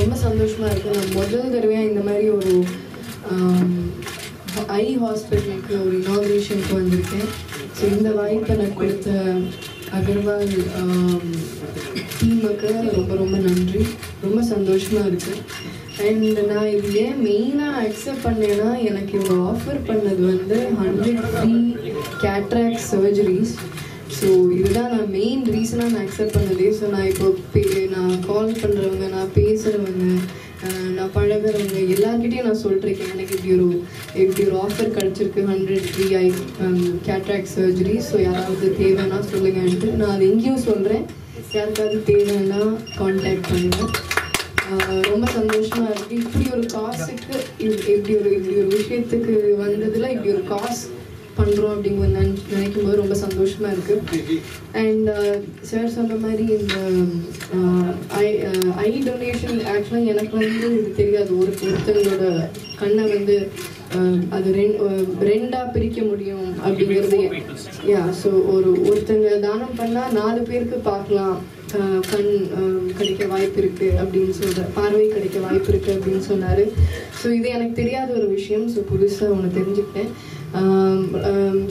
ரொம்ப சந்தோஷமாக இருக்குது நான் முதல் தடவையாக இந்த மாதிரி ஒரு ஐ ஹாஸ்பிட்டலுக்கு ஒரு இனாக்ரேஷனுக்கு வந்திருக்கேன். ஸோ இந்த வாய்ப்பை நான் கொடுத்த அகர்வால் டீமுக்கு ரொம்ப ரொம்ப நன்றி. ரொம்ப சந்தோஷமாக இருக்குது அண்ட் நான் இது ஏன் மெயினாக அக்செப்ட் பண்ணேன்னா எனக்கு இவங்க ஆஃபர் பண்ணது வந்து hundred free cataract surgeries so இதுதான் நான் மெயின் ரீசனாக நான் அக்செப்ட் பண்ணதே. ஸோ நான் இப்போ பே நான் கால் பண்ணுறவங்க நான் பேசுகிறவங்க நான் பழகுறவங்க எல்லாருக்கிட்டையும் நான் சொல்லிட்டுருக்கேன். எனக்கு இப்படி ஒரு இப்படி ஒரு ஆஃபர் கிடச்சிருக்கு. Hundred free eye cataract surgery so யாராவது தேவைன்னா சொல்லுங்கன்ட்டு நான் அது எங்கேயும் சொல்கிறேன் யாருக்காவது தேவைன்னா காண்டாக்ட் பண்ணுங்கள் ரொம்ப சந்தோஷமாக இருக்குது இப்படி ஒரு காசுக்கு இப்படி ஒரு இப்படி ஒரு விஷயத்துக்கு வந்ததில் இப்படி ஒரு காசு பண்ணுறோம் அப்படிங்கிற நினைக்கும் போது ரொம்ப சந்தோஷமா இருக்கு. அண்ட் சார் சொன்ன மாதிரி இந்த ஐ ஐ டொனேஷன் ஆக்சுவலாக எனக்கு வந்து இது தெரியாது. ஒரு ஒருத்தங்களோட கண்ணை வந்து ஆஹ் அது ரெண் ரெண்டா பிரிக்க முடியும் அப்படிங்கிறது யா ஸோ ஒரு ஒருத்தங்க தானம் பண்ணால் நாலு பேருக்கு பார்க்கலாம். ஆஹ் கண் கிடைக்க வாய்ப்பு இருக்குது அப்படின்னு சொல்கிற பார்வை கிடைக்க வாய்ப்பு இருக்குது அப்படின்னு சொன்னார். ஸோ இது எனக்கு தெரியாத ஒரு விஷயம். ஸோ புதுசாக ஒன்று தெரிஞ்சுக்கிட்டேன்.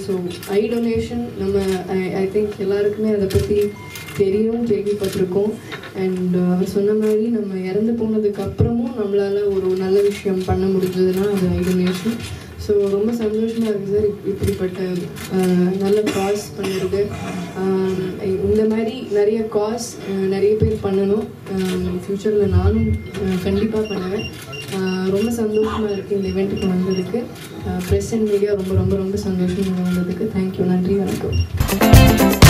ஸோ ஐ டொனேஷன் நம்ம ஐ ஐ திங்க் எல்லாருக்குமே அதை பற்றி தெரியும் கேள்விப்பட்டிருக்கோம். அண்ட் uh, அவர் சொன்ன மாதிரி நம்ம இறந்து போனதுக்கு அப்புறமும் ஒரு நல்ல விஷயம் பண்ண முடிஞ்சதுன்னா அது ஐ டொனேஷன் ஸோ ரொம்ப சந்தோஷமாக இருக்குது சார் இப்- இப்படிப்பட்ட uh, நல்ல காஸ் பண்ணுறது um, இந்த மாதிரி நிறைய காஸ் நிறைய பேர் பண்ணணும். Um, ஃப்யூச்சரில் நானும் கண்டிப்பாக பண்ணுவேன். ரொம்ப சந்தோஷமாக இருக்குது இந்த இவெண்ட்டுக்கு வந்ததுக்கு. ப்ரெஸ் அண்ட் மீடியா ரொம்ப ரொம்ப ரொம்ப சந்தோஷமாக வந்ததுக்கு தேங்க்யூ நன்றி வணக்கம்.